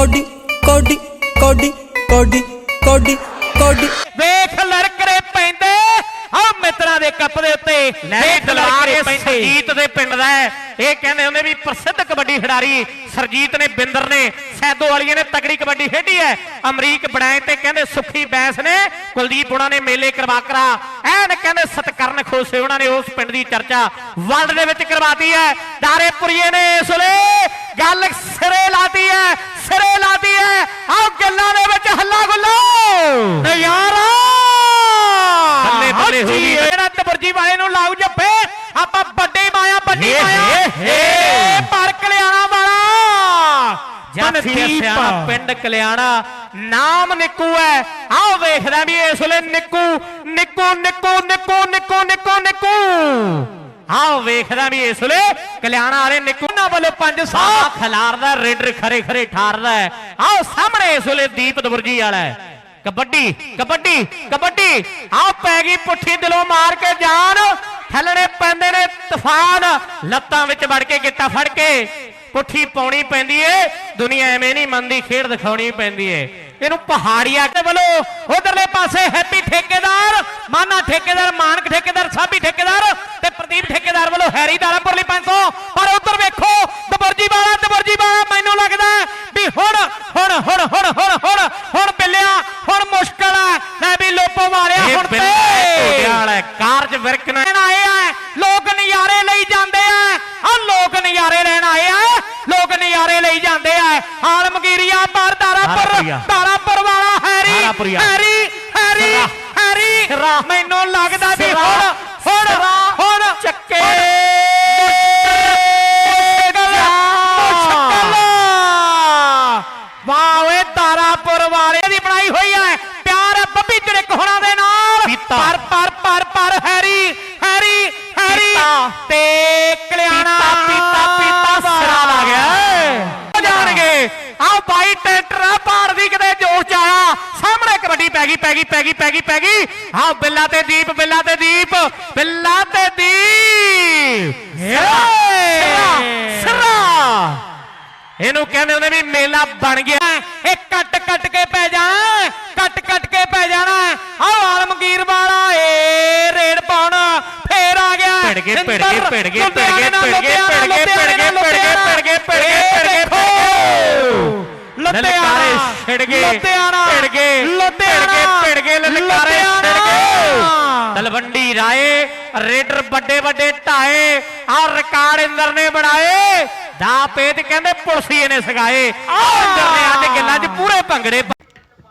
Cody ਕੋਡੀ ਕੋਡੀ ਕੋਡੀ ਕੋਡੀ ਕੋਡੀ। ਵੇਖ ਲੜਕਰੇ ਪੈਂਦੇ। ਆ ਮਿੱਤਰਾਂ ਦੇ ਕੱਪ ਦੇ ਉੱਤੇ ਲੈ ਵੇਖ ਦਲਾਰ ਲੜਕਰੇ ਪੈਂਦੇ। ਸਰਜੀਤ ਦੇ ਪਿੰਡ ਦਾ ਹੈ। ਇਹ ਕਹਿੰਦੇ ਹੁੰਦੇ ਵੀ ਪ੍ਰਸਿੱਧ ਕਬੱਡੀ ਖਿਡਾਰੀ ਸਰਜੀਤ ਨੇ ਬਿੰਦਰ ਨੇ ਸੈਦੋ ਵਾਲੀਏ ਨੇ ਤਗੜੀ ਕਬੱਡੀ ਖੇਡੀ ਹੈ। ਅਮਰੀਕ ਬਣਾਏ ਤੇ ਕਹਿੰਦੇ ਸੁਖੀ ਬੈਂਸ ਨੇ ਕੁਲਦੀਪ ਉਹਨਾਂ ਨੇ ਮੇਲੇ ਕਰਵਾ ਕਰਾ। ਐਨ ਕਹਿੰਦੇ ਸਤਕਰਨ ਖੋਸੇ ਉਹਨਾਂ ਨੇ ਉਸ ਪਿੰਡ ਦੀ ਚਰਚਾ ਵਰਲਡ ਦੇ ਵਿੱਚ ਕਰਵਾਤੀ ਹੈ। ਦਾਰੇਪੁਰੀਏ ਨੇ ਇਸ ਵੇਲੇ ਗੱਲ ਸਿਰੇ ਲਾਤੀ ਹੈ। ਬੱਲੇ ਹੋ ਗਈ। ਜਿਹੜਾ ਤਬਰਜੀ ਵਾਲੇ ਨੂੰ ਲਾਉ ਜੱਫੇ ਆਪਾਂ ਵੱਡੇ ਮਾਇਆ ਵੱਡੀ ਮਾਇਆ। ਏ ਪਰ ਕਲਿਆਣਾ ਵਾਲਾ ਜਾਫੀ। ਸਿਆਣਾ ਪਿੰਡ ਕਲਿਆਣਾ ਨਾਮ ਨਿੱਕੂ ਹੈ ਆਓ ਵੇਖਦਾ ਵੀ ਇਸ ਵੇਲੇ ਨਿੱਕੂ ਨਿੱਕੂ ਨਿੱਕੂ ਨਿੱਕੂ ਨਿੱਕੂ ਨਿੱਕੂ ਨਿੱਕੂ ਆਓ ਵੇਖਦਾ ਵੀ ਇਸ ਵੇਲੇ ਕਲਿਆਣਾ ਵਾਲੇ ਨਿੱਕੂ ਨਾ ਵੱਲੋਂ ਪੰਜ ਸਾਹ ਖਿਲਾਰਦਾ ਰੇਡਰ ਖਰੇ ਖਰੇ ਠਾਰਦਾ ਹੈ। ਆਓ ਸਾਹਮਣੇ ਇਸ ਵੇਲੇ ਦੀਪ ਦਬੁਰਜੀ ਵਾਲਾ ਕਬੱਡੀ ਕਬੱਡੀ ਕਬੱਡੀ। ਆਓ ਪੈ ਗਈ ਪੁੱਠੀ ਦਿਲੋਂ ਮਾਰ ਕੇ ਜਾਨ। ਥੱਲੜੇ ਪੈਂਦੇ ਨੇ ਤੂਫਾਨ। ਲੱਤਾਂ ਵਿੱਚ ਵੜ ਕੇ ਗਿੱਟਾ ਫੜ ਕੇ। ਪੁੱਠੀ ਪਾਉਣੀ ਪੈਂਦੀ ਏ। ਦੁਨੀਆ ਐਵੇਂ ਨਹੀਂ ਮੰਨਦੀ, ਖੇਡ ਦਿਖਾਉਣੀ ਪੈਂਦੀ ਏ। ਇਹਨੂੰ ਪਹਾੜੀਆ ਦੇ ਵੱਲੋਂ ਉਧਰਲੇ ਪਾਸੇ ਹੈਪੀ ਠੇਕੇਦਾਰ, ਮਾਨਾ ਠੇਕੇਦਾਰ, ਮਾਨਕ ਠੇਕੇਦਾਰ, ਸਾਬੀ ਠੇਕੇਦਾਰ ਤੇ ਪ੍ਰਦੀਪ ਠੇਕੇਦਾਰ ਵੱਲੋਂ ਹੈਰੀ ਦਾਰਾਪੁਰਲੀ 500 ਪਰ ਉਧਰ ਵੇਖੋ, ਦਬਰਜੀ ਵਾਲਾ ਦਬਰਜੀ ਵਾਲਾ ਮੈਨੂੰ ਲੱਗਦਾ ਵੀ ਹੁਣ ਹੁਣ ਹੁਣ ਹੁਣ ਬਿੱਲਿਆ ਹੁਣ ਮੁਸ਼ਕਲ ਹੈ ਲੈ ਵੀ ਲੋਪੋ ਮਾਰਿਆ ਹੁਣ ਤੇ ਕਾਰਜ ਵਿਰਕਣਾ ਆਏ ਆ ਲੋਕ ਨਜ਼ਾਰੇ ਲਈ ਜਾਂਦੇ ਆ ਆ ਲੋਕ ਨਜ਼ਾਰੇ ਲੈਣ ਆਏ ਆ ਲੋਕ ਨਜ਼ਾਰੇ ਲਈ ਜਾਂਦੇ ਆ ਆਲਮਗੀਰੀਆ ਪਰ ਦਾਰਾਪੁਰ। ਦਾਰਾਪੁਰ ਵਾਲਾ ਹੈਰੀ। Harry Harry. ਹੈਰੀ। ਮੈਨੂੰ ਲੱਗਦਾ ਵੀ। ਹੁਣ ਹੁਣ। ਹੁਣ ਚੱਕੇ। ਵਾਹ ਤਾਰਾਪੁਰ ਵਾਲੇ ਦੀ ਬਣਾਈ ਹੋਈ ਹੈ ਪਿਆਰ ਬੱਬੀ ਚੜਕ ਹੋਣਾ ਦੇ ਨਾਲ। ਪਰ ਪਰ ਪਰ ਪਰ। ਤੇ ਕਲਿਆਣਾ ਪੀਤਾ, ਪੀਤਾ, ਸਿਰਾ ਲਾ ਗਿਆ। ਜਾਣਗੇ। ਆ ਬਾਈ ਟੈਂਟਰ ਆ ਪਾੜ ਦੀ ਕਿਤੇ ਜੋਸ਼ ਚ ਆਇਆ। ਸਾਹਮਣੇ ਕਬੱਡੀ ਪੈ ਗਈ ਪੈ ਗਈ ਪੈ ਗਈ ਪੈ ਗਈ ਪੈ ਗਈ। ਆ ਬਿੱਲਾ ਤੇ ਦੀਪ ਬਿੱਲਾ ਤੇ ਦੀਪ ਬਿੱਲਾ ਤੇ ਦੀਪ। ਸਿਰਾ ਸਿਰਾ ਇਹਨੂੰ ਕਹਿੰਦੇ ਹੁੰਦੇ ਵੀ ਮੇਲਾ ਬਣ ਗਿਆ। ਇਹ ਕੱਟ ਕੱਟ ਕੇ ਪੈ ਜਾ ਕੱਟ ਕੱਟ ਕੇ ਪੈ ਜਾਣਾ ਆਹ ਆਲਮਗੀਰ ਵਾਲਾ ਏ ਰੇਡ ਪਾਉਣ ਫੇਰ ਆ ਗਿਆ ਭਿੜ ਗਏ, ਭਿੜ ਗਏ, ਭਿੜ ਗਏ, ਭਿੜ ਗਏ, ਭਿੜ ਗਏ, ਭਿੜ ਗਏ, ਭਿੜ ਗਏ, ਭਿੜ ਗਏ, ਭਿੜ ਗਏ, ਭਿੜ ਗਏ, ਭਿੜ ਗਏ। ਲੁਧਿਆਣਾ ਛਿੜ ਗਏ, ਲੁਧਿਆਣਾ ਭਿੜ ਗਏ, ਲੁਧਿਆਣਾ ਭਿੜ ਗਏ, ਲਲਕਾਰੇ ਛਿੜ ਗਏ। ਤਲਵੰਡੀ ਰਾਏ ਰੇਡਰ ਵੱਡੇ ਵੱਡੇ ਢਾਏ ਆ ਰਿਕਾਰਡ ਇੰਦਰ ਨੇ ਬਣਾਏ ਦਾ ਪੇਤ ਕਹਿੰਦੇ ਪੁਲਸੀਏ ਨੇ ਸਗਾਏ ਇੰਦਰ ਨੇ ਅੱਜ ਗੱਲਾਂ 'ਚ ਪੂਰੇ ਭੰਗੜੇ